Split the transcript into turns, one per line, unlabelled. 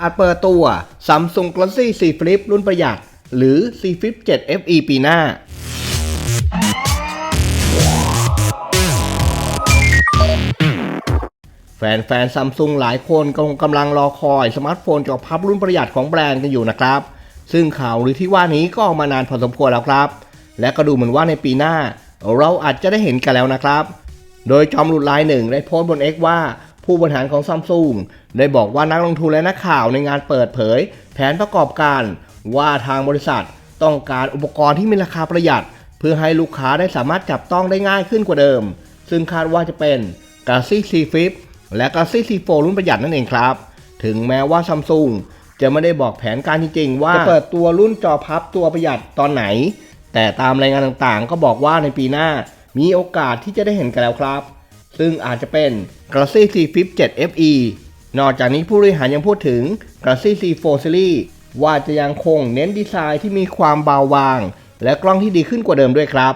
อาจเปิดตัว Samsung Galaxy Z Flip รุ่นประหยัด หรือ Z Flip 7 FE ปีหน้า แฟนๆซัมซุงหลายคนก็คงกำลังรอคอยสมาร์ทโฟนจอพับรุ่นประหยัดของแบรนด์กันอยู่นะครับ ซึ่งข่าวหรือที่ว่านี้ก็ออกมานานพอสมควรแล้วครับ และก็ดูเหมือนว่าในปีหน้า เราอาจจะได้เห็นกันแล้วนะครับ โดยจอมหลุดลายหนึ่งได้โพสต์บน X ว่า ผู้บริหารของซัมซุงได้บอกว่านักลงทุนและนักข่าวในงานเปิดเผย แผนประกอบการว่าทางบริษัทต้องการอุปกรณ์ที่มีราคาประหยัด เพื่อให้ลูกค้าได้สามารถจับต้องได้ง่ายขึ้นกว่าเดิม ซึ่งคาดว่าจะเป็น Galaxy Z Flip และ Galaxy Z Fold รุ่นประหยัดนั่นเองครับ ถึงแม้ว่าซัมซุงจะไม่ได้บอกแผนการจริงๆ ว่าจะเปิดตัวรุ่นจอพับตัวประหยัดตอนไหน แต่ตามรายงานต่างๆ ก็บอกว่าในปีหน้ามีโอกาสที่จะได้เห็นกันแล้วครับ ซึ่งอาจจะเป็น Galaxy Z Flip 7 FE นอกจากนี้ผู้บริหารยังพูดถึง Galaxy Z Fold Series ว่าจะยังคงเน้นดีไซน์ที่มีความเบาบาง และกล้องที่ดีขึ้นกว่าเดิมด้วยครับ